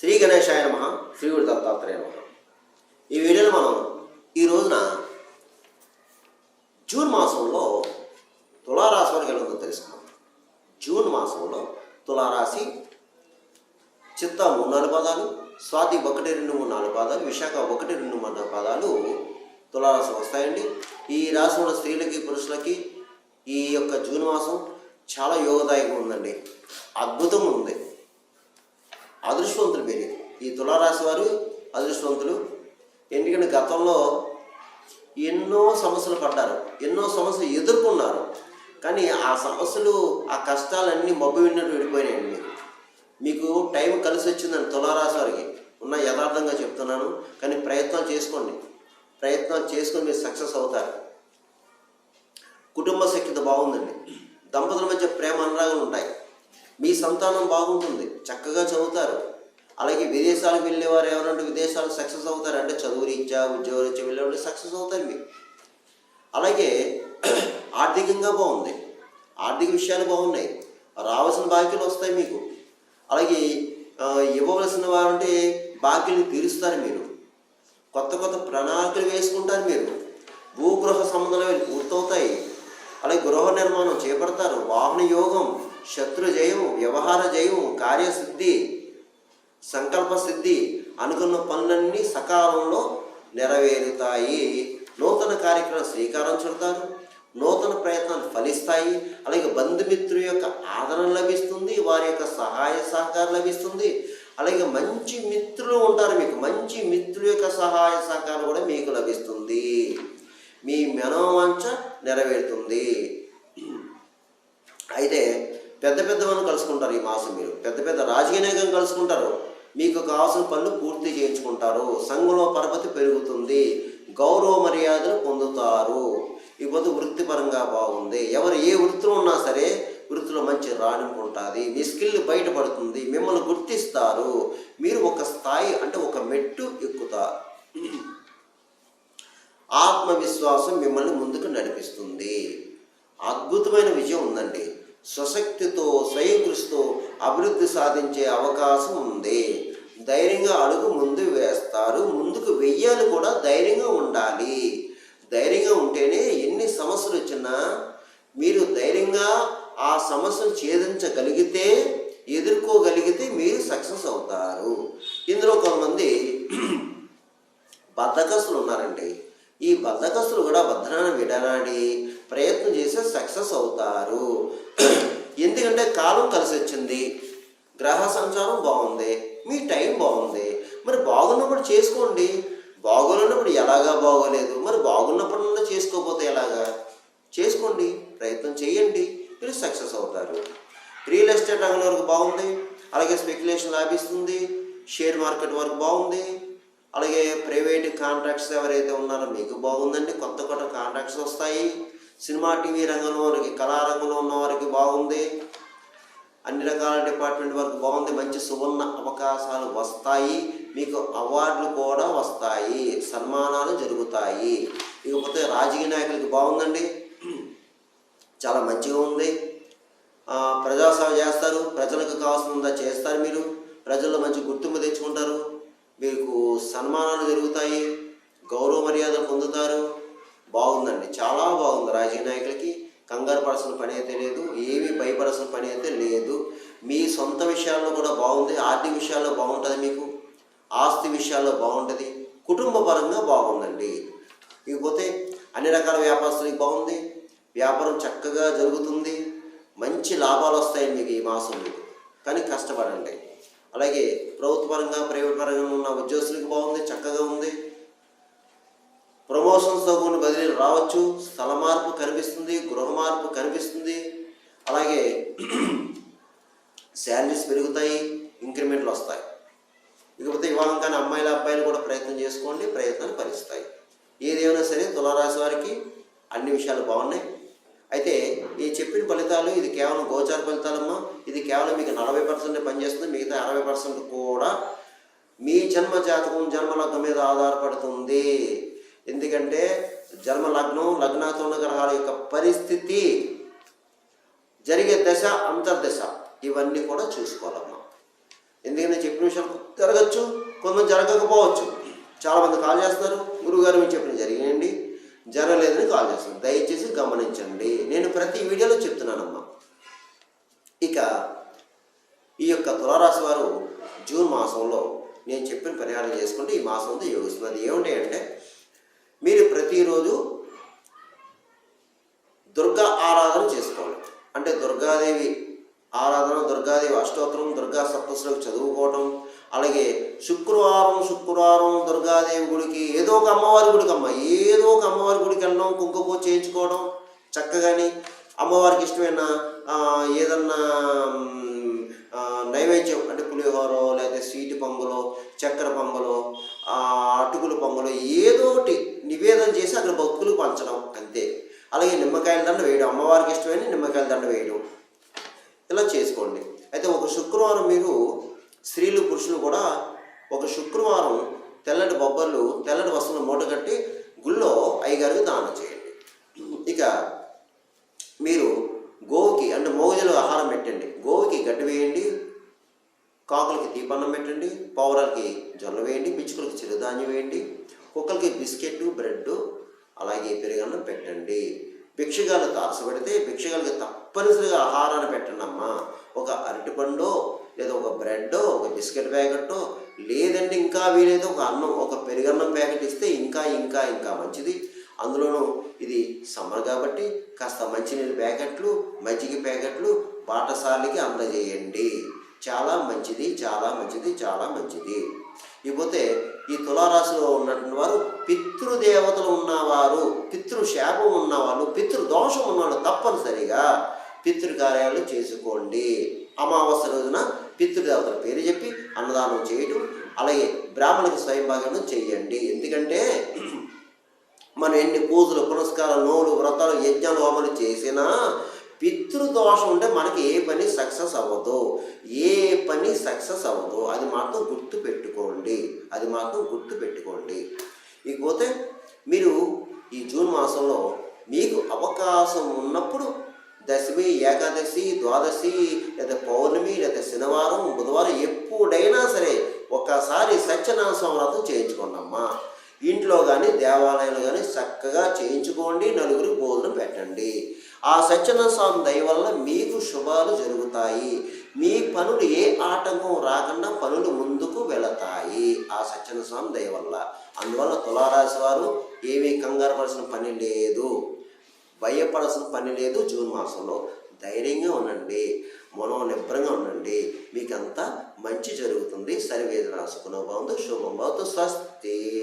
శ్రీ గణేశాయ నమ శ్రీ గురు దత్తాత్రేయ నమ. ఈ వీడియోలో మనం ఈ రోజున జూన్ మాసంలో తులారాశి వారికి ఎలా తెలుసుకున్నాం జూన్ మాసంలో తులారాశి చిత్త మూడు నాలుగు పదాలు స్వాతి ఒకటి రెండు మూడు నాలుగు పాదాలు విశాఖ ఒకటి రెండు మూడు నాలుగు పాదాలు తులారాశి వస్తాయండి. ఈ రాశిలో స్త్రీలకి పురుషులకి ఈ యొక్క జూన్ మాసం చాలా యోగదాయకంగా ఉందండి. అద్భుతంగా ఉంది. అదృష్టవంతులు మీరు ఈ తులారాశి వారు అదృష్టవంతులు. ఎందుకంటే గతంలో ఎన్నో సమస్యలు పడ్డారు. ఎన్నో సమస్యలు ఎదుర్కొన్నారు. కానీ ఆ సమస్యలు ఆ కష్టాలన్నీ మబ్బు విన్నట్టు విడిపోయినాయండి మీకు మీకు టైం కలిసి వచ్చిందని తులారాశి వారికి. ఉన్న యథార్థంగా చెప్తున్నాను. కానీ ప్రయత్నం చేసుకోండి. ప్రయత్నం చేసుకొని మీరు సక్సెస్ అవుతారు. కుటుంబ సఖ్యత బాగుందండి. దంపతుల మధ్య ప్రేమ అనురాగాలు ఉంటాయి. మీ సంతానం బాగుంటుంది చక్కగా చదువుతారు. అలాగే విదేశాలకు వెళ్ళేవారు ఎవరంటే విదేశాలు సక్సెస్ అవుతారు అంటే చదువు రీత్యా ఉద్యోగ రీత్యా వెళ్ళేవాళ్ళు సక్సెస్ అవుతారు మీరు అలాగే ఆర్థికంగా బాగుంది. ఆర్థిక విషయాలు బాగున్నాయి. రావాల్సిన బాకీలు వస్తాయి మీకు. అలాగే ఇవ్వవలసిన వారు అంటే బాకీలు తీరుస్తారు మీరు. కొత్త కొత్త ప్రణాళికలు వేసుకుంటారు మీరు. భూగృహ సంబంధాలు పూర్తవుతాయి. అలాగే గృహ నిర్మాణం చేపడతారు. వాహన యోగం శత్రు జయం వ్యవహార జయం కార్యసిద్ధి సంకల్ప సిద్ధి అనుకున్న పనులన్నీ సకాలంలో నెరవేరుతాయి. నూతన కార్యక్రమం శ్రీకారం చుడతారు. నూతన ప్రయత్నాలు ఫలిస్తాయి. అలాగే బంధుమిత్రుల యొక్క ఆదరణ లభిస్తుంది. వారి యొక్క సహాయ సహకారం లభిస్తుంది. అలాగే మంచి మిత్రులు ఉంటారు మీకు. మంచి మిత్రుల యొక్క సహాయ సహకారం కూడా మీకు లభిస్తుంది. మీ మనోవాంఛ నెరవేరుతుంది. అయితే పెద్ద పెద్ద కలుసుకుంటారు ఈ మాసం మీరు. పెద్ద పెద్ద రాజకీయ నాయకులను కలుసుకుంటారు. మీకు కావాల్సిన పనులు పూర్తి చేయించుకుంటారు. సంఘంలో పరపతి పెరుగుతుంది. గౌరవ మర్యాదలు పొందుతారు. ఇకపోతే వృత్తిపరంగా బాగుంది. ఎవరు ఏ వృత్తిలో ఉన్నా సరే వృత్తిలో మంచి రాణింపు ఉంటుంది మీ స్కిల్ బయటపడుతుంది. మిమ్మల్ని గుర్తిస్తారు. మీరు ఒక స్థాయి అంటే ఒక మెట్టు ఎక్కుతారు. ఆత్మవిశ్వాసం మిమ్మల్ని ముందుకు నడిపిస్తుంది. అద్భుతమైన విజయం ఉందండి. స్వశక్తితో స్వయం కృషితో అభివృద్ధి సాధించే అవకాశం ఉంది. ధైర్యంగా అడుగు ముందు వేస్తారు. ముందుకు వెయ్యాలి కూడా ధైర్యంగా ఉండాలి. ధైర్యంగా ఉంటేనే ఎన్ని సమస్యలు వచ్చినా మీరు ధైర్యంగా ఆ సమస్యను ఛేదించగలిగితే ఎదుర్కోగలిగితే మీరు సక్సెస్ అవుతారు. ఇందులో కొంతమంది బద్ధకస్తులు ఉన్నారండి. ఈ బద్ధకస్తులు కూడా భద్రాన్ని విడనాడి ప్రయత్నం చేస్తే సక్సెస్ అవుతారు. ఎందుకంటే కాలం కలిసి వచ్చింది గ్రహ సంచారం బాగుంది. మీ టైం బాగుంది. మరి బాగున్నప్పుడు చేసుకోండి. బాగోలేనప్పుడు ఎలాగా బాగోలేదు. మరి బాగున్నప్పుడు చేసుకోకపోతే ఎలాగా? చేసుకోండి. ప్రయత్నం చేయండి. మీరు సక్సెస్ అవుతారు. రియల్ ఎస్టేట్ రంగం వరకు బాగుంది. అలాగే స్పెక్యులేషన్ లాభిస్తుంది. షేర్ మార్కెట్ వరకు బాగుంది. అలాగే ప్రైవేట్ కాంట్రాక్ట్స్ ఎవరైతే ఉన్నారో మీకు బాగుందండి. కొత్త కొత్త కాంట్రాక్ట్స్ వస్తాయి. సినిమా టీవీ రంగంలో వారికి కళారంగంలో ఉన్న వారికి బాగుంది. అన్ని రకాల డిపార్ట్మెంట్ వరకు బాగుంది. మంచి సువర్ణ అవకాశాలు వస్తాయి. మీకు అవార్డులు కూడా వస్తాయి. సన్మానాలు జరుగుతాయి. ఇకపోతే రాజకీయ నాయకులకి బాగుందండి. చాలా మంచిగా ఉంది. ప్రజాసేవ చేస్తారు. ప్రజలకు కావాల్సిందా చేస్తారు మీరు. ప్రజల్లో మంచి గుర్తింపు తెచ్చుకుంటారు. మీకు సన్మానాలు జరుగుతాయి. గౌరవ మర్యాదలు పొందుతారు. బాగుందండి. చాలా బాగుంది. రాజకీయ నాయకులకి కంగారు పడాల్సిన పని అయితే లేదు ఏమీ భయపడాల్సిన పని అయితే లేదు. మీ సొంత విషయాల్లో కూడా బాగుంది. ఆర్థిక విషయాల్లో బాగుంటుంది మీకు. ఆస్తి విషయాల్లో బాగుంటుంది. కుటుంబ పరంగా బాగుందండి. ఇకపోతే అన్ని రకాల వ్యాపారస్తులకి బాగుంది. వ్యాపారం చక్కగా జరుగుతుంది. మంచి లాభాలు వస్తాయి మీకు ఈ మాసం మీకు కానీ కష్టపడండి. అలాగే ప్రభుత్వ పరంగా ప్రైవేట్ పరంగా ఉన్న ఉద్యోగస్తులకు బాగుంది. చక్కగా రావచ్చు స్థల మార్పు కనిపిస్తుంది గృహ మార్పు కనిపిస్తుంది. అలాగే శాలరీస్ పెరుగుతాయి ఇంక్రిమెంట్లు వస్తాయి. ఇకపోతే వివాహం కానీ అమ్మాయిల అబ్బాయిలు కూడా ప్రయత్నం చేసుకోండి ప్రయత్నాలు ఫలిస్తాయి. ఏదేమైనా సరే తులారాశి వారికి అన్ని విషయాలు బాగున్నాయి. అయితే ఈ చెప్పిన ఫలితాలు ఇది కేవలం గోచార ఫలితాలమ్మా. ఇది కేవలం మీకు నలభై పర్సెంట్ పనిచేస్తుంది మిగతా అరవై పర్సెంట్ కూడా మీ జన్మ జాతకం జన్మలగ్గం మీద ఆధారపడుతుంది. ఎందుకంటే జన్మ లగ్నం లగ్నాతో ఉన్న గ్రహాల యొక్క పరిస్థితి జరిగే దశ అంతర్దశ. ఇవన్నీ కూడా చూసుకోవాలమ్మా. ఎందుకంటే చెప్పిన విషయాలు జరగచ్చు కొంతమంది జరగకపోవచ్చు. చాలామంది కాల్ చేస్తున్నారు గురువుగారు మీరు చెప్పిన జరిగినండి జరగలేదని కాల్ చేస్తారు. దయచేసి గమనించండి. నేను ప్రతి వీడియోలో చెప్తున్నానమ్మా. ఇక ఈ యొక్క తులారాశి వారు జూన్ మాసంలో నేను చెప్పిన పరిహారం చేసుకుంటే ఈ మాసంతో యోగిస్తుంది. ఏమిటి ప్రతిరోజు దుర్గా ఆరాధన చేసుకోవాలి. అంటే దుర్గాదేవి ఆరాధన దుర్గాదేవి అష్టోత్తరం దుర్గా సప్తశ్లోకి చదువుకోవడం అలాగే శుక్రవారం శుక్రవారం దుర్గాదేవి గుడికి ఏదో ఒక అమ్మవారి గుడికి అమ్మ ఏదో ఒక అమ్మవారి గుడికి వెళ్ళడం కుంకుమ చేయించుకోవడం చక్కగాని అమ్మవారికి ఇష్టమైన ఏదన్నా నైవేద్యం అంటే పులిహోరో లేదా స్వీట్ పొంగలో చక్కెర పొంగలో అటుకుల బొమ్మలు ఏదో ఒకటి నివేదన చేసి అక్కడ భక్తులకు పంచడం అంతే. అలాగే నిమ్మకాయల దండ వేయడం అమ్మవారికి ఇష్టమైన నిమ్మకాయల దండ వేయడం. ఇలా చేసుకోండి. అయితే ఒక శుక్రవారం మీరు స్త్రీలు పురుషులు కూడా ఒక శుక్రవారం తెల్లటి బొబ్బర్లు తెల్లటి వస్తువులు మూట కట్టి గుళ్ళో అయ్యగారికి దానం చేయండి ఇక మీరు గోవుకి అంటే మోగజలు ఆహారం పెట్టండి గోవుకి గడ్డి వేయండి కాకులకి పెట్టండి పావురాలకి జొన్న వేయండి పిచ్చుకలకి చిరుధాన్యం వేయండి కుక్కలకి బిస్కెట్ బ్రెడ్ అలాగే పెరుగన్నం పెట్టండి. భిక్షగాలు తారసపెడితే భిక్షగాలకి తప్పనిసరిగా ఆహారాన్ని పెట్టండి అమ్మా ఒక అరటిపండో లేదా ఒక బ్రెడ్ ఒక బిస్కెట్ ప్యాకెట్టో లేదంటే ఇంకా వీలైతే ఒక అన్నం ఒక పెరుగన్నం ప్యాకెట్ ఇస్తే ఇంకా ఇంకా ఇంకా మంచిది. అందులోనూ ఇది సమ్మర్ కాబట్టి కాస్త మంచినీళ్ళ ప్యాకెట్లు మజ్జిగ ప్యాకెట్లు బాటసాలకి అందజేయండి. చాలా మంచిది చాలా మంచిది చాలా మంచిది. ఇకపోతే ఈ తులారాశిలో ఉన్నటువంటి వారు పితృదేవతలు ఉన్నవారు పితృశాపం ఉన్నవాళ్ళు పితృదోషం ఉన్నవాళ్ళు తప్పనిసరిగా పితృకార్యాలు చేసుకోండి. అమావాస్య రోజున పితృదేవతల పేరు చెప్పి అన్నదానం చేయటం అలాగే బ్రాహ్మణులకు స్వయంభాగం చేయండి. ఎందుకంటే మనం ఎన్ని పూజలు పురస్కారాలు నోలు వ్రతాలు యజ్ఞాలు హోమాలు చేసినా పితృదోషం ఉంటే మనకి ఏ పని సక్సెస్ అవ్వదు. ఏ పని సక్సెస్ అవ్వదు. అది మాత్రం గుర్తు పెట్టుకోండి. అది మాత్రం గుర్తు పెట్టుకోండి. ఇకపోతే మీరు ఈ జూన్ మాసంలో మీకు అవకాశం ఉన్నప్పుడు దశమి ఏకాదశి ద్వాదశి లేదా పౌర్ణమి లేదా శనివారం బుధవారం ఎప్పుడైనా సరే ఒక్కసారి సత్యనారాయణ వ్రతం చేయించుకోండమ్మా. ఇంట్లో కానీ దేవాలయాలు కానీ చక్కగా చేయించుకోండి నలుగురు భోజనం పెట్టండి. ఆ సత్యనారాయణ స్వామి దయ వల్ల మీకు శుభాలు జరుగుతాయి. మీ పనులు ఏ ఆటంకం రాకుండా పనులు ముందుకు వెళతాయి. ఆ సత్యనారాయణ స్వామి దయ వల్ల. అందువల్ల తులారాశి వారు ఏమీ కంగారు పడాల్సిన పని లేదు. భయపడాల్సిన పని లేదు జూన్ మాసంలో. ధైర్యంగా ఉండండి. మూలం నిబ్రంగా ఉండండి. అంత మంచి జరుగుతుంది. సరివేది రాసుకున్న బాగుంది. శుభం. శుభంభావంతో స్వస్తి.